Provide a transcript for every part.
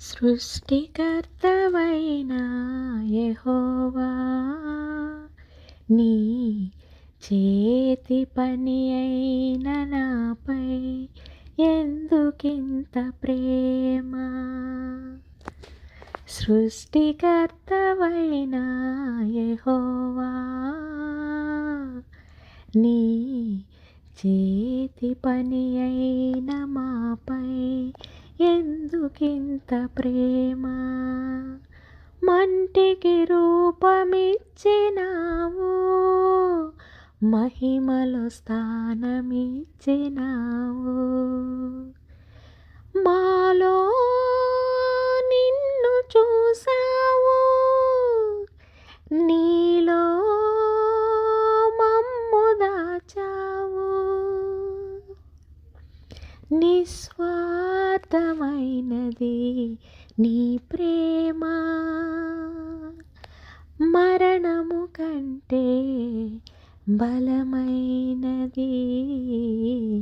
సృష్టికర్తవైన యహోవా నీ చేతి పని అయిన నాపై ఎందుకింత ప్రేమ? సృష్టికర్తవైన యహోవా నీ చేతి పని అయిన మాపై ఎందుకింత ప్రేమ? మంటికి రూపమిచ్చినావు మహిమలో స్థానమిచ్చినావు. మరణము కంటే బలమైనది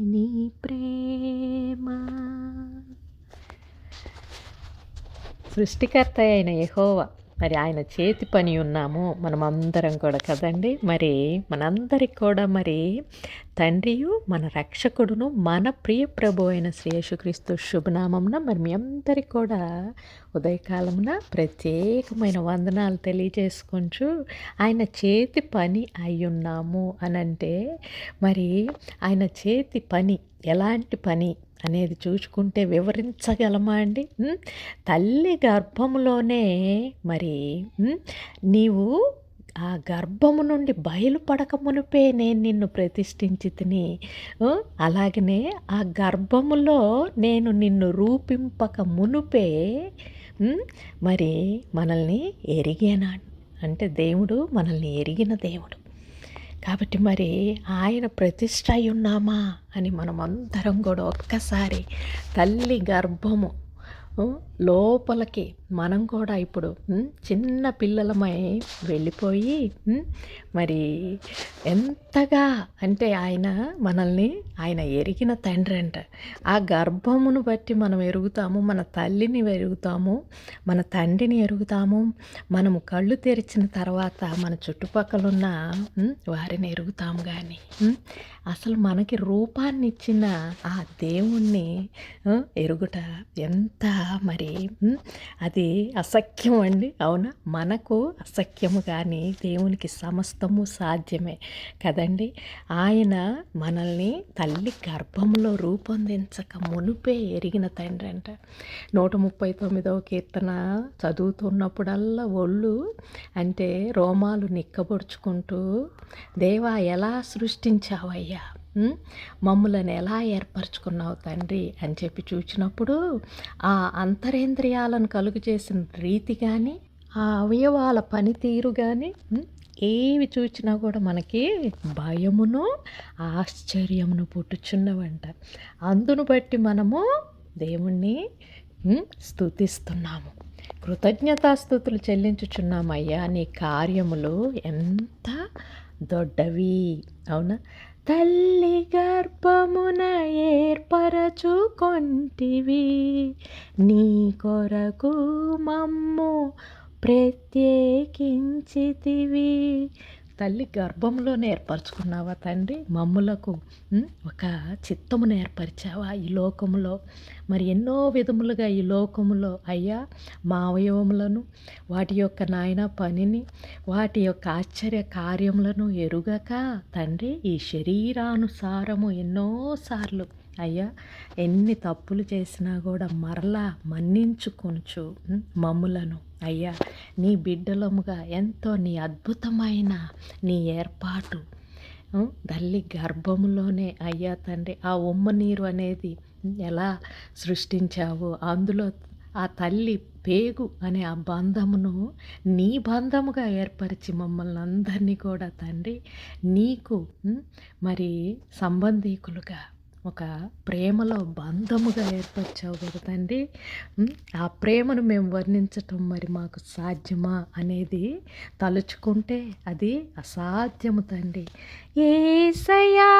నీ ప్రేమ. సృష్టికర్త అయిన యహోవా మరి ఆయన చేతి పని ఉన్నాము మనమందరం కూడా కదండి. మరి మనందరికి కూడా మరి తండ్రియు మన రక్షకుడును మన ప్రియ ప్రభు అయిన శ్రీయేసుక్రీస్తు శుభనామంన మరి మీ అందరికి కూడా ఉదయకాలమున ప్రత్యేకమైన వందనాలు తెలియజేసుకుంటూ ఆయన చేతి పని అయ్యున్నాము అని అంటే మరి ఆయన చేతి పని ఎలాంటి పని అనేది చూసుకుంటే వివరించగలమా అండి? తల్లి గర్భంలోనే మరి నీవు ఆ గర్భము నుండి బయలుపడక మునిపే నేను నిన్ను ప్రతిష్ఠించి తిని అలాగనే ఆ గర్భములో నేను నిన్ను రూపింపక మునుపే మరి మనల్ని ఎరిగానాడు అంటే దేవుడు మనల్ని ఎరిగిన దేవుడు. కాబట్టి మరి ఆయన ప్రతిష్ట ఉన్నామా అని మనమందరం కూడా ఒక్కసారి తల్లి గర్భము లోపలికి మనం కూడా ఇప్పుడు చిన్న పిల్లలమై వెళ్ళిపోయి మరి ఎంతగా అంటే ఆయన మనల్ని ఆయన ఎరిగిన తండ్రి అంట. ఆ గర్భమును బట్టి మనం ఎరుగుతాము మన తల్లిని ఎరుగుతాము మన తండ్రిని ఎరుగుతాము మనము కళ్ళు తెరిచిన తర్వాత మన చుట్టుపక్కల ఉన్న వారిని ఎరుగుతాము కానీ అసలు మనకి రూపాన్ని ఇచ్చిన ఆ దేవుణ్ణి ఎరుగుట ఎంత మరి అది అసఖ్యం అండి అవునా? మనకు అసఖ్యము కానీ దేవునికి సమస్తము సాధ్యమే కదండి. ఆయన మనల్ని తల్లి గర్భంలో రూపొందించక మునుపే ఎరిగిన తండ్రి అంట. నూట ముప్పై తొమ్మిదవ కీర్తన చదువుతున్నప్పుడల్లా ఒళ్ళు అంటే రోమాలు నిక్కబొడుచుకుంటూ దేవా ఎలా సృష్టించావయ్యా? మమ్ములను ఎలా ఏర్పరచుకున్నావు తండ్రి? అని చెప్పి చూచినప్పుడు ఆ అంతరేంద్రియాలను కలుగు చేసిన రీతి కానీ ఆ అవయవాల పనితీరు కానీ ఏవి చూచినా కూడా మనకి భయమును ఆశ్చర్యమును పుట్టుచున్నవంట. అందును బట్టి మనము దేవుణ్ణి స్థుతిస్తున్నాము కృతజ్ఞతాస్థుతులు చెల్లించుచున్నామయ్యా నీ కార్యములు ఎంత దొడ్డవి. అవునా? తల్లి గర్భమున ఏర్పరచుకొంటివి. నీ కొరకు మమ్ము ప్రత్యేకించితివి. తల్లి గర్భంలోనే ఏర్పరచుకున్నావా తండ్రి? మమ్ములకు ఒక చిత్తమును ఏర్పరిచావా ఈ లోకములో? మరి ఎన్నో విధములుగా ఈ లోకములో అయ్యా మా అవయవములను వాటి యొక్క నాయన పనిని వాటి యొక్క ఆశ్చర్య కార్యములను ఎరుగక తండ్రి ఈ శరీరానుసారము ఎన్నోసార్లు అయ్యా ఎన్ని తప్పులు చేసినా కూడా మరలా మన్నించుకొనుచు మమ్ములను అయ్యా. నీ బిడ్డలముగా ఎంతో నీ అద్భుతమైన నీ ఏర్పాటు. తల్లి గర్భములోనే అయ్యా తండ్రి ఆ ఉమ్మ నీరు అనేది ఎలా సృష్టించావో అందులో ఆ తల్లి పేగు అనే ఆ బంధమును నీ బంధముగా ఏర్పరిచి మమ్మల్ని అందరినీ కూడా తండ్రి నీకు మరి సంబంధీకులుగా ఒక ప్రేమలో బంధముగా ఏర్పరిచావు కదా తండ్రి. ఆ ప్రేమను మేము వర్ణించటం మరి మాకు సాధ్యమా అనేది తలుచుకుంటే అది అసాధ్యము తండ్రి. ఏసయా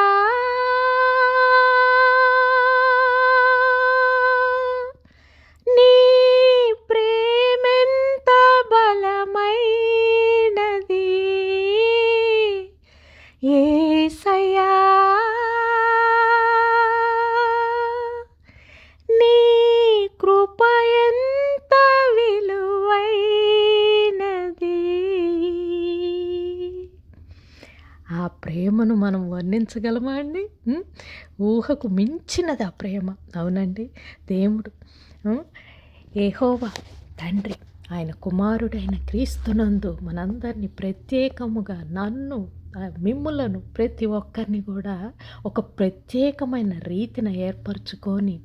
ఆ ప్రేమను వర్ణించగలమా అండి? ఊహకు మించినది ఆ ప్రేమ. అవునండి. దేవుడు ఏహోవా తండ్రి ఆయన కుమారుడైన క్రీస్తునందు మనందరినీ ప్రత్యేకముగా నన్ను మిమ్ములను ప్రతి ఒక్కరిని కూడా ఒక ప్రత్యేకమైన రీతిన ఏర్పరచుకొని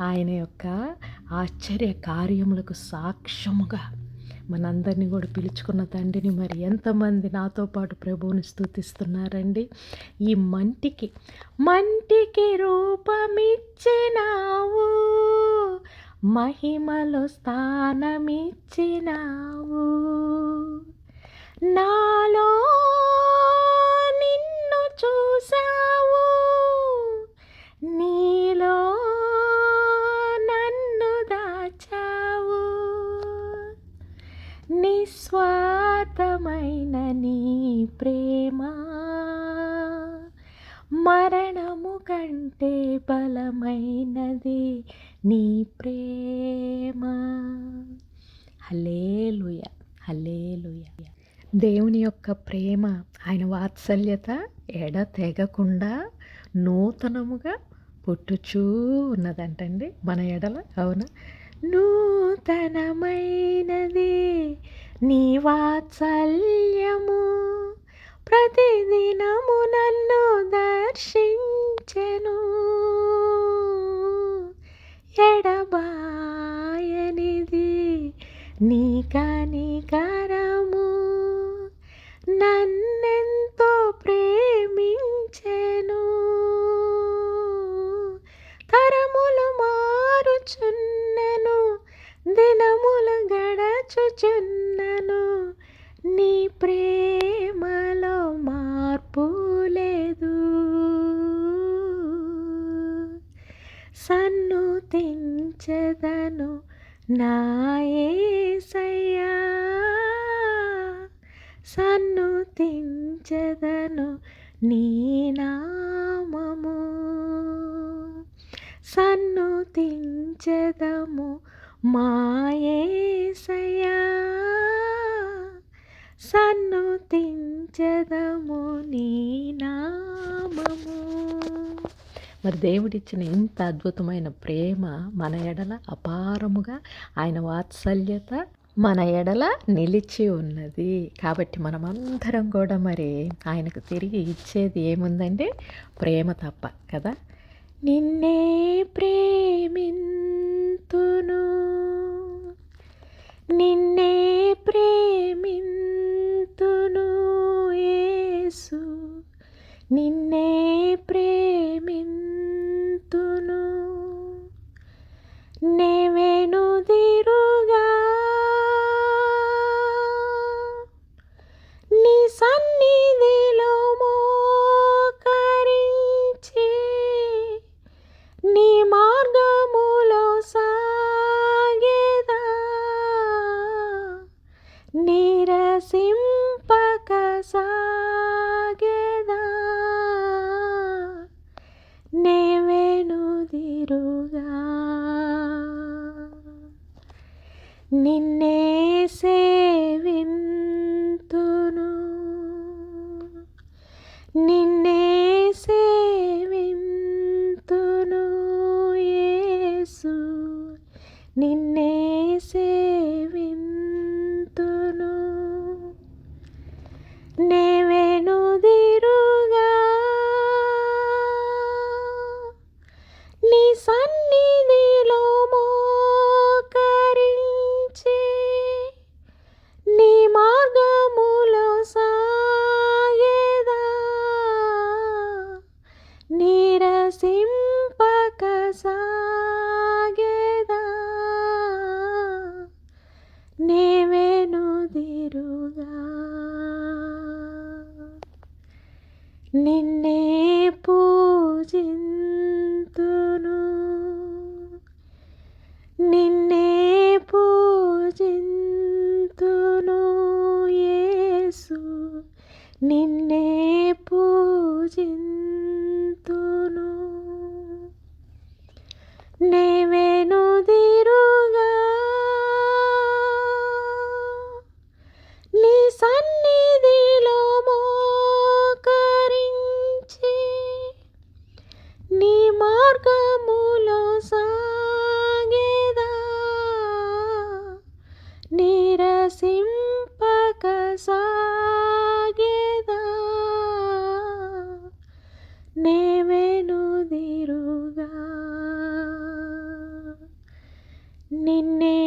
ఆయన యొక్క ఆశ్చర్య కార్యములకు సాక్ష్యముగా మనందరినీ కూడా పిలుచుకున్న తండ్రిని మరి ఎంతమంది నాతో పాటు ప్రభువుని స్థుతిస్తున్నారండి ఈ మంటికి మంటికి రూపమిచ్చినావు. మహిమలో స్థానమిచ్చినావు. బలమైనది నీ ప్రేమ. హలేలుయ హలేలుయ దేవుని యొక్క ప్రేమ ఆయన వాత్సల్యత ఎడ తెగకుండా నూతనముగా పుట్టుచూ ఉన్నదంటండి మన ఎడల అవునా? నూతనమైనది నీ వాత్సల్యము. ప్రతిదినము నన్ను దర్శించెను. ఎడబాయనిది. నీ కనికరము నన్ను నాయసయ్యా సన్ను తించదను నీ నామము. సన్ను తించదము మాయేసయ్యా సన్ను తించదము నీ నామము. మరి దేవుడిచ్చిన ఇంత అద్భుతమైన ప్రేమ మన ఎడల అపారముగా ఆయన వాత్సల్యత మన ఎడల నిలిచి ఉన్నది. కాబట్టి మనమందరం కూడా మరి ఆయనకు తిరిగి ఇచ్చేది ఏముందండి ప్రేమ తప్ప కదా? నిన్నే ప్రేమ నెవెనుదిరుగా నిన్నే Nin నిన్నే